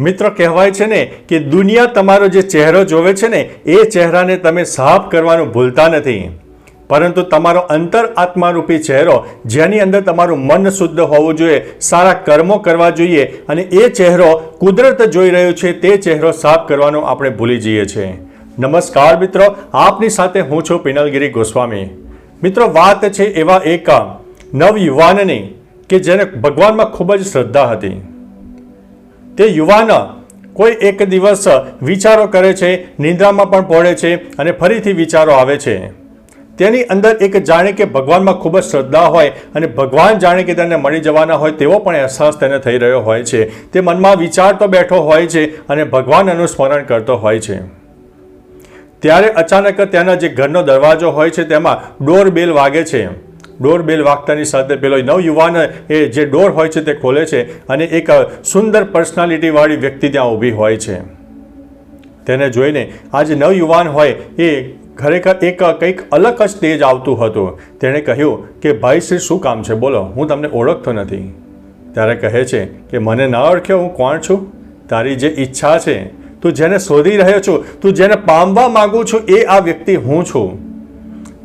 મિત્ર કહેવાય છે ને કે દુનિયા તમારો જે ચહેરો જોવે છે ને, એ ચહેરાને તમે સાફ કરવાનું ભૂલતા નથી. પરંતુ તમારો અંતર આત્મારૂપી ચહેરો, જેની અંદર તમારું મન શુદ્ધ હોવું જોઈએ, સારા કર્મો કરવા જોઈએ અને એ ચહેરો કુદરત જોઈ રહ્યો છે, તે ચહેરો સાફ કરવાનો આપણે ભૂલી જઈએ છીએ. નમસ્કાર મિત્રો, આપની સાથે હું છું પિનલગીરી ગોસ્વામી. મિત્રો, વાત છે એવા એક નવયુવાનની કે જેને ભગવાનમાં ખૂબ જ શ્રદ્ધા હતી. તે યુવાન કોઈ એક દિવસ વિચારો કરે છે, નિંદ્રામાં પણ પડે છે અને ફરીથી વિચારો આવે છે. તેની અંદર એક જાણે કે ભગવાનમાં ખૂબ જ શ્રદ્ધા હોય અને ભગવાન જાણે કે તેને મળી જવાના હોય તેવો પણ અહેસાસ તેને થઈ રહ્યો હોય છે. તે મનમાં વિચારતો બેઠો હોય છે અને ભગવાન અનુસ્મરણ કરતો હોય છે. ત્યારે અચાનક તેના જે ઘરનો દરવાજો હોય છે, તેમાં ડોર બેલ વાગે છે. ડોર બેલ વાગતાની સાથે પેલો નવયુવાન એ જે ડોર હોય છે તે ખોલે છે અને એક સુંદર પર્સનાલિટીવાળી વ્યક્તિ ત્યાં ઊભી હોય છે. તેને જોઈને આ જે નવયુવાન હોય એ ખરેખર એક કંઈક અલગ જ તેજ આવતું હતું. તેણે કહ્યું કે, ભાઈ શ્રી, શું કામ છે? બોલો, હું તમને ઓળખતો નથી. ત્યારે કહે છે કે, મને ના ઓળખ્યો હું કોણ છું? તારી જે ઈચ્છા છે, તું જેને શોધી રહ્યો છું, તું જેને પામવા માગું છું, એ આ વ્યક્તિ હું છું.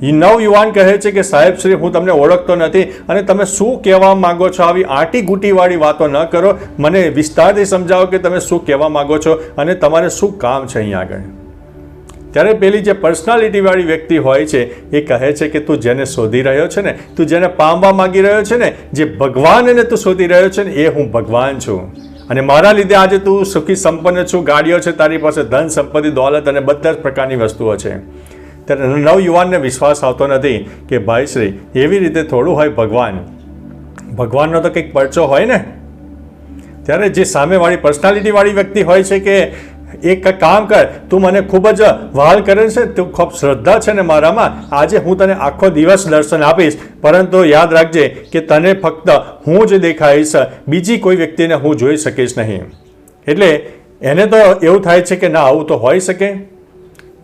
નવયુવાન કહે છે કે, સાહેબ, શ્રી, હું તમને ઓળખતો નથી અને તમે શું કહેવા માંગો છો? આવી આટી ગુટીવાળી વાતો ન કરો. મને વિસ્તારથી સમજાવો કે તમે શું કહેવા માંગો છો અને તમારે શું કામ છે અહીંયા આગળ. ત્યારે પેલી જે પર્સનાલિટીવાળી વ્યક્તિ હોય છે, એ કહે છે કે, તું જેને શોધી રહ્યો છે ને, તું જેને પામવા માંગી રહ્યો છે ને, જે ભગવાનને તું શોધી રહ્યો છે ને, એ હું ભગવાન છું. અને મારા લીધે આજે તું સુખી સંપન્ન છું, ગાડીઓ છે તારી પાસે, ધન, સંપત્તિ, દોલત અને બધા જ પ્રકારની વસ્તુઓ છે. ત્યારે નવયુવાનને વિશ્વાસ આવતો નથી કે ભાઈ શ્રી, એવી રીતે થોડું હોય ભગવાન. ભગવાનનો તો કંઈક પરચો હોય ને? ત્યારે જે સામેવાળી પર્સનાલિટીવાળી વ્યક્તિ હોય છે કે એક કામ કર, તું મને ખૂબ જ વહાલ કરે છે, તું ખૂબ શ્રદ્ધા છે ને મારામાં, આજે હું તને આખો દિવસ દર્શન આપીશ. પરંતુ યાદ રાખજે કે તને ફક્ત હું જ દેખાઈશ, બીજી કોઈ વ્યક્તિને હું જોઈ શકીશ નહીં. એટલે એને તો એવું થાય છે કે ના, આવું તો હોઈ શકે.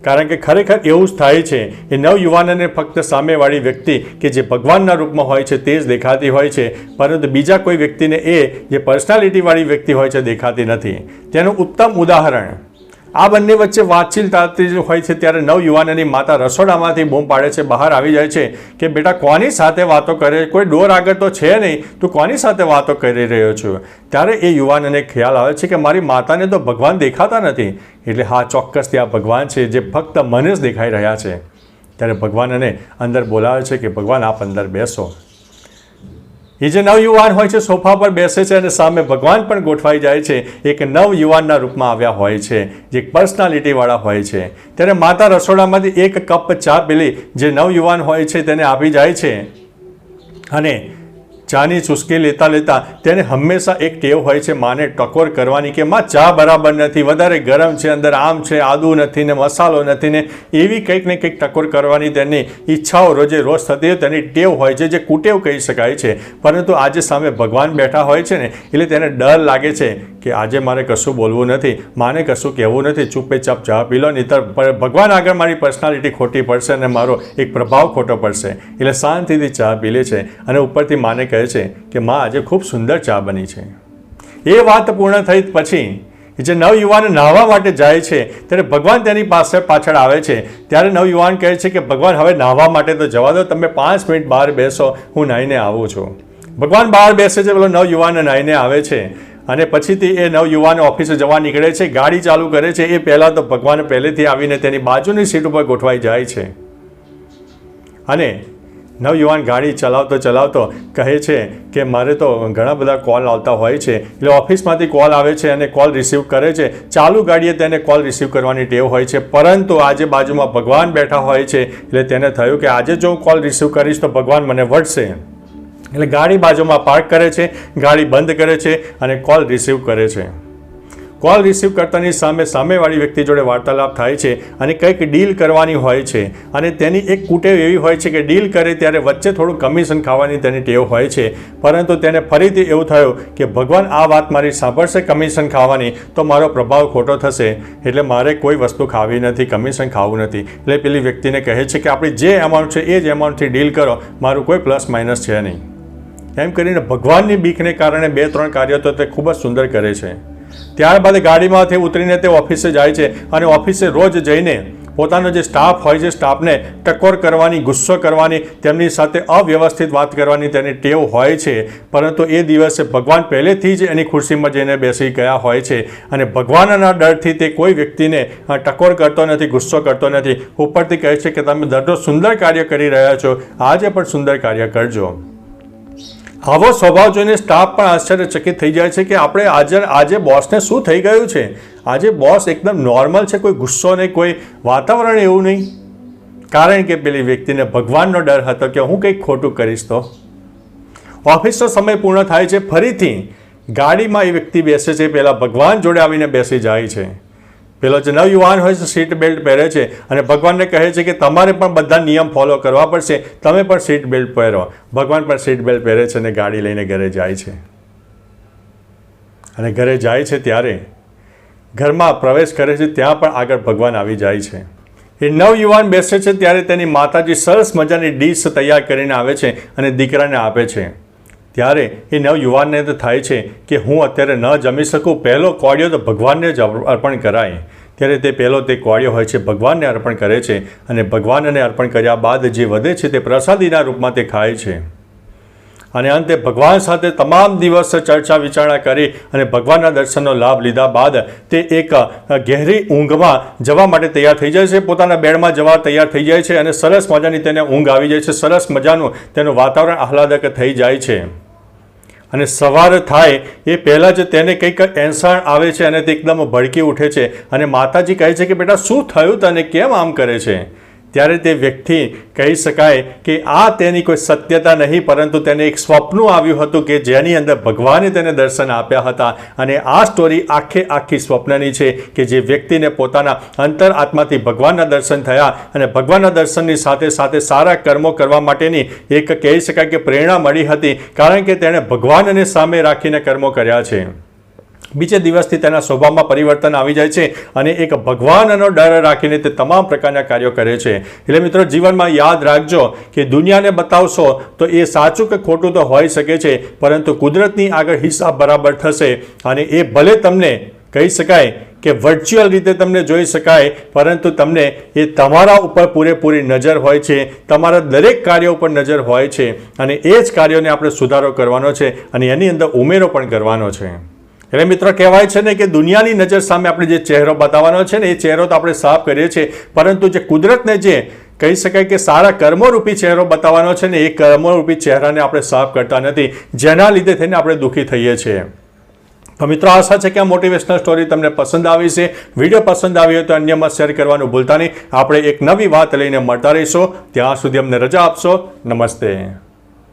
કારણ કે ખરેખર એવું જ થાય છે એ નવયુવાનને ફક્ત સામેવાળી વ્યક્તિ કે જે ભગવાનના રૂપમાં હોય છે તે જ દેખાતી હોય છે, પરંતુ બીજા કોઈ વ્યક્તિને એ જે પર્સનાલિટીવાળી વ્યક્તિ હોય છે દેખાતી નથી. તેનું ઉત્તમ ઉદાહરણ આ બંને વચ્ચે વાતચીત થતી હોય છે ત્યારે નવયુવાનની માતા રસોડામાંથી બૂમ પાડે છે, બહાર આવી જાય છે કે બેટા કોની સાથે વાતો કરે? કોઈ ડોર આગળ તો છે નહીં. તું કોની સાથે વાતો કરી રહ્યો છું? ત્યારે એ યુવાનને ખ્યાલ આવે છે કે મારી માતાને તો ભગવાન દેખાતા નથી. એટલે હા ચોક્કસ ત્યાં ભગવાન છે જે ફક્ત મને જ દેખાઈ રહ્યા છે. ત્યારે ભગવાન એને અંદર બોલાવે છે કે ભગવાન આપ અંદર બેસો. એ જે નવયુવાન હોય છે, સોફા પર બેસે છે અને સામે ભગવાન પણ ગોઠવાઈ જાય છે, એક નવયુવાનના રૂપમાં આવ્યા હોય છે, જે પર્સનાલિટીવાળા હોય છે. ત્યારે માતા રસોડામાંથી એક કપ ચા પેલી, જે નવયુવાન હોય છે, તેને આપી જાય છે. અને ચાની ચુસ્કી લેતા લેતા તેને હંમેશા એક ટેવ હોય છે, માને ટકોર કરવાની કે માં ચા બરાબર નથી, વધારે ગરમ છે, અંદર આમ છે, આદુ નથી ને મસાલો નથી ને એવી કંઈક ને કંઈક ટકોર કરવાની તેની ઈચ્છાઓ રોજે રોજ થતી હોય, તેની ટેવ હોય છે, જે કુટેવ કહી શકાય છે. પરંતુ આજે સામે ભગવાન બેઠા હોય છે ને, એટલે તેને ડર લાગે છે કે આજે મારે કશું બોલવું નથી, માને કશું કહેવું નથી ચૂપે ચાપ ચા પી લો, નહીંતર ભગવાન આગળ મારી પર્સનાલિટી ખોટી પડશે અને મારો એક પ્રભાવ ખોટો પડશે. એટલે શાંતિથી ચા પી લે છે અને ઉપરથી માને કહે છે કે માં આજે ખૂબ સુંદર ચા બની છે. એ વાત પૂર્ણ થઈ પછી જે નવયુવાન નાહવા માટે જાય છે, ત્યારે ભગવાન તેની પાસે પાછળ આવે છે. ત્યારે નવયુવાન કહે છે કે, ભગવાન, હવે નાહવા માટે તો જવા દો, તમે પાંચ મિનિટ બહાર બેસો, હું નાહીને આવું છું. ભગવાન બહાર બેસે છે, પેલો નવયુવાન નાહીને આવે છે. અને પછીથી એ નવયુવાન ઓફિસે જવા નીકળે છે, ગાડી ચાલુ કરે છે. એ પહેલાં તો ભગવાન પહેલેથી આવીને તેની બાજુની સીટ ઉપર ગોઠવાઈ જાય છે. અને નવયુવાન ગાડી ચલાવતો ચલાવતો કહે છે કે મારે તો ઘણા બધા કોલ આવતા હોય છે. એટલે ઓફિસમાંથી કોલ આવે છે અને કોલ રિસીવ કરે છે. ચાલુ ગાડીએ તેને કોલ રિસીવ કરવાની ટેવ હોય છે. પરંતુ આજે બાજુમાં ભગવાન બેઠા હોય છે. એટલે તેને થયું કે આજે જો હું કોલ રિસીવ કરીશ તો ભગવાન મને વળશે. એટલે ગાડી બાજુમાં પાર્ક કરે છે, ગાડી બંધ કરે છે અને કોલ રિસીવ કરે છે. કોલ રિસીવ કરતાની સામે સામેવાળી વ્યક્તિ જોડે વાર્તાલાપ થાય છે અને કંઈક ડીલ કરવાની હોય છે. અને તેની એક કુટેવ એવી હોય છે કે ડીલ કરે ત્યારે વચ્ચે થોડું કમિશન ખાવાની તેની ટેવ હોય છે. પરંતુ તેને ફરીથી એવું થયું કે, ભગવાન, આ વાત મારી સાંભળશે કમિશન ખાવાની, તો મારો પ્રભાવ ખોટો થશે. એટલે મારે કોઈ વસ્તુ ખાવી નથી, કમિશન ખાવું નથી. એટલે પેલી વ્યક્તિને કહે છે કે, આપણી જે એમાઉન્ટ છે, એ જ એમાઉન્ટથી ડીલ કરો. મારું કોઈ પ્લસ માઇનસ છે નહીં. એમ કરીને ભગવાનની બીકને કારણે બે ત્રણ કાર્યો તો તે ખૂબ જ સુંદર કરે છે. ત્યારબાદ ગાડીમાંથી ઉતરીને તે ઓફિસે જાય છે અને ઓફિસે રોજ જઈને પોતાનો જે સ્ટાફ હોય છે, સ્ટાફને ટકોર કરવાની, ગુસ્સો કરવાની, તેમની સાથે અવ્યવસ્થિત વાત કરવાની તેની ટેવ હોય છે. પરંતુ એ દિવસે ભગવાન પહેલેથી જ એની ખુરશીમાં જઈને બેસી ગયા હોય છે અને ભગવાનના ડરથી તે કોઈ વ્યક્તિને ટકોર કરતો નથી, ગુસ્સો કરતો નથી. ઉપરથી કહે છે કે, તમે દરરોજ સુંદર કાર્ય કરી રહ્યા છો. આજે પણ સુંદર કાર્ય કરજો. આવો સ્વભાવ જોઈને સ્ટાફ પણ આશ્ચર્યચકિત થઈ જાય છે કે આપણે આજે આજે બોસને શું થઈ ગયું છે? આજે બોસ એકદમ નોર્મલ છે, કોઈ ગુસ્સો નહીં, કોઈ વાતાવરણ એવું નહીં. કારણ કે પેલી વ્યક્તિને ભગવાનનો ડર હતો કે હું કંઈક ખોટું કરીશ તો. ઓફિસનો સમય પૂર્ણ થાય છે, ફરીથી ગાડીમાં એ વ્યક્તિ બેસે છે પહેલાં ભગવાન જોડે આવીને બેસી જાય છે. પેલો જે નવયુવાન હોય છે સીટ બેલ્ટ પહેરે છે. અને ભગવાનને કહે છે કે, તમારે પણ બધા નિયમ ફોલો કરવા પડશે. તમે પણ સીટ બેલ્ટ પહેરો. ભગવાન પણ સીટ બેલ્ટ પહેરે છે અને ગાડી લઈને ઘરે જાય છે. અને ઘરે જાય છે ત્યારે ઘરમાં પ્રવેશ કરે છે, ત્યાં પણ આગળ ભગવાન આવી જાય છે. એ નવયુવાન બેસે છે ત્યારે તેની માતાજી સરસ મજાની ડીશ તૈયાર કરીને આવે છે અને દીકરાને આપે છે. ત્યારે એ નવયુવાનને તો થાય છે કે, હું અત્યારે ન જમી શકું. પહેલો કોડિયો તો ભગવાનને જ અર્પણ કરાય. ત્યારે તે પહેલો તે કોળિયો હોય છે, ભગવાનને અર્પણ કરે છે અને ભગવાનને અર્પણ કર્યા બાદ જે વધે છે તે પ્રસાદીના રૂપમાં તે ખાય છે. અને અંતે ભગવાન સાથે તમામ દિવસ ચર્ચા વિચારણા કરી અને ભગવાનના દર્શનનો લાભ લીધા બાદ તે એક ગહેરી ઊંઘમાં જવા માટે તૈયાર થઈ જાય છે. પોતાના બેડમાં જવા તૈયાર થઈ જાય છે અને સરસ મજાની તેને ઊંઘ આવી જાય છે. સરસ મજાનું તેનું વાતાવરણ આહલાદક થઈ જાય છે. અને સવાર થાય એ પહેલાં જ તેને કંઈક એંસાણ આવે છે અને તે એકદમ ભડકી ઉઠે છે. અને માતાજી કહે છે કે, બેટા, શું થયું તને? કેમ આમ કરે છે? ત્યારે તે વ્યક્તિ કહી શકાય કે આ તેની કોઈ સત્યતા નહીં, પરંતુ તેને એક સ્વપ્ન આવ્યું હતું કે જેની અંદર ભગવાને તેને દર્શન આપ્યા હતા. અને આ સ્ટોરી આખે આખી સ્વપ્નની છે કે જે વ્યક્તિને પોતાના અંતર આત્માથી ભગવાનના દર્શન થયા અને ભગવાનના દર્શનની સાથે સાથે સારા કર્મો કરવા માટેની એક કહી શકાય કે પ્રેરણા મળી હતી, કારણ કે તેણે ભગવાનને સામે રાખીને કર્મો કર્યા છે. બીજે દિવસથી તેના સ્વભાવમાં પરિવર્તન આવી જાય છે અને એક ભગવાનનો ડર રાખીને તે તમામ પ્રકારના કાર્યો કરે છે. એટલે મિત્રો, જીવનમાં યાદ રાખજો કે દુનિયાને બતાવશો તો એ સાચું કે ખોટું તો હોઈ શકે છે, પરંતુ કુદરતની આગળ હિસાબ બરાબર થશે અને એ ભલે તમને કહી શકાય કે વર્ચ્યુઅલ રીતે તમને જોઈ શકાય, પરંતુ તમને એ તમારા ઉપર પૂરેપૂરી નજર હોય છે, તમારા દરેક કાર્યો ઉપર નજર હોય છે અને એ જ કાર્યોને આપણે સુધારો કરવાનો છે અને એની અંદર ઉમેરો પણ કરવાનો છે. એટલે મિત્ર, કહેવાય છે ને કે દુનિયાની નજર સામે આપણે જે ચહેરો બતાવવાનો છે ને, એ ચહેરો તો આપણે સાફ કરીએ છીએ. પરંતુ જે કુદરતને જે કહી શકાય કે સારા કર્મોરૂપી ચહેરો બતાવવાનો છે ને, એ કર્મોરૂપી ચહેરાને આપણે સાફ કરતા નથી. જેના લીધે થઈને આપણે દુઃખી થઈએ છીએ. તો મિત્રો, આશા છે કે આ મોટિવેશનલ સ્ટોરી તમને પસંદ આવી છે. વીડિયો પસંદ આવી હોય તો અન્યમાં શેર કરવાનું ભૂલતા નહીં. આપણે એક નવી વાત લઈને મળતા રહીશું. ત્યાં સુધી અમને રજા આપશો. નમસ્તે.